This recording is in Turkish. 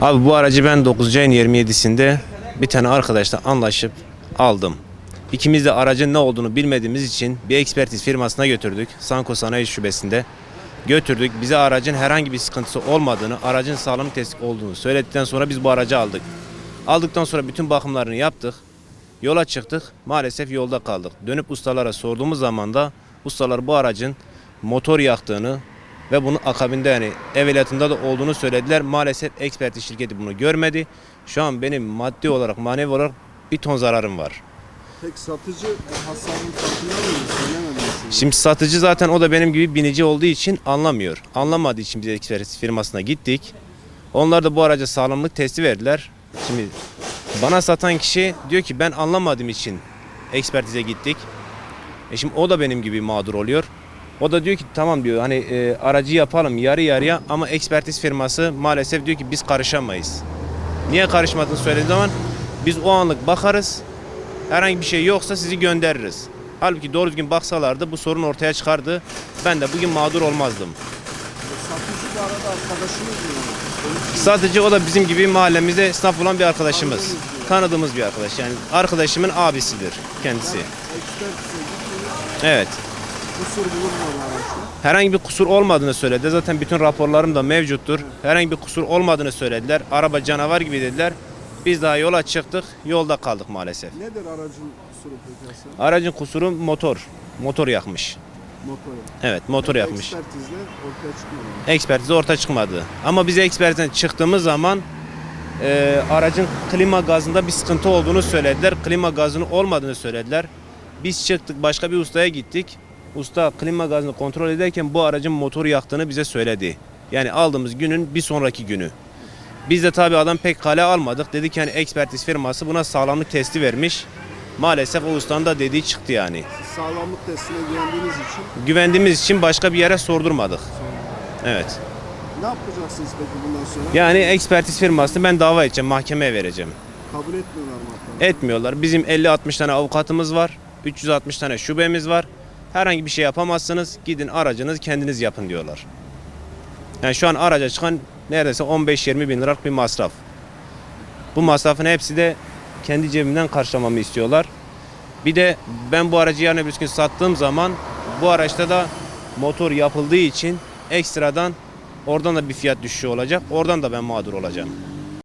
Abi bu aracı ben 9. ayın 27'sinde bir tane arkadaşla anlaşıp aldım. İkimiz de aracın ne olduğunu bilmediğimiz için bir ekspertiz firmasına götürdük. Sanko Sanayi Şubesi'nde götürdük. Bize aracın herhangi bir sıkıntısı olmadığını, aracın sağlam test olduğunu söyledikten sonra biz bu aracı aldık. Aldıktan sonra bütün bakımlarını yaptık. Yola çıktık. Maalesef yolda kaldık. Dönüp ustalara sorduğumuz zaman da ustalar bu aracın motor yaktığını ve bunun akabinde yani evveliyatında da olduğunu söylediler. Maalesef ekspertiz şirketi bunu görmedi. Şu an benim maddi olarak manevi olarak bir ton zararım var. Peki satıcı hasarın farkında mıydı? Söylemedi mi? Şimdi satıcı zaten o da benim gibi binici olduğu için anlamıyor. Anlamadığı için biz ekspertiz firmasına gittik. Onlar da bu araca sağlamlık testi verdiler. Şimdi bana satan kişi diyor ki ben anlamadığım için ekspertize gittik. E şimdi o da benim gibi mağdur oluyor. O da diyor ki tamam diyor hani e, aracı yapalım yarı yarıya ama ekspertiz firması maalesef diyor ki biz karışamayız. Niye karışmadığını söylediği zaman biz o anlık bakarız. Herhangi bir şey yoksa sizi göndeririz. Halbuki doğru düzgün baksalardı bu sorun ortaya çıkardı. Ben de bugün mağdur olmazdım. Satıcı bu arada arkadaşınız mı? Satıcı o da bizim gibi mahallemizde esnaf olan bir arkadaşımız. Tanıdığımız bir arkadaş. Yani arkadaşımın abisidir kendisi. Gittiniz. Evet. Kusur bulunmadı araçta. Herhangi bir kusur olmadığını söyledi. Zaten bütün raporlarım da mevcuttur. Herhangi bir kusur olmadığını söylediler. Araba canavar gibi dediler. Biz daha yola çıktık. Yolda kaldık maalesef. Nedir aracın kusuru peki? Aracın kusuru motor. Motor yakmış. Motoru. Evet motor yakmış. Ekspertizle ortaya çıkmadı. Ekspertize orta çıkmadı. Ama biz ekspertizden çıktığımız zaman e, aracın klima gazında bir sıkıntı olduğunu söylediler. Klima gazının olmadığını söylediler. Biz çıktık başka bir ustaya gittik. Usta klima gazını kontrol ederken bu aracın motoru yaktığını bize söyledi. Yani aldığımız günün bir sonraki günü. Biz de tabii adam pek kale almadık. Dedik yani ekspertiz firması buna sağlamlık testi vermiş. Maalesef o ustanın da dediği çıktı yani. Siz sağlamlık testine güvendiğiniz için Güvendiğimiz için başka bir yere sordurmadık. Evet. ne yapacaksınız peki bundan sonra? Yani ekspertiz firmasını ben dava edeceğim, mahkemeye vereceğim. Kabul etmiyorlar mı? Etmiyorlar. Bizim 50-60 tane avukatımız var. 360 tane şubemiz var. Herhangi bir şey yapamazsınız. Gidin aracınızı kendiniz yapın diyorlar. Yani şu an araca çıkan neredeyse 15-20 bin liralık bir masraf. Bu masrafın hepsi de kendi cebimden karşılamamı istiyorlar. Bir de ben bu aracı yarın öbür gün sattığım zaman bu araçta da motor yapıldığı için ekstradan oradan da bir fiyat düşüşü olacak. Oradan da ben mağdur olacağım.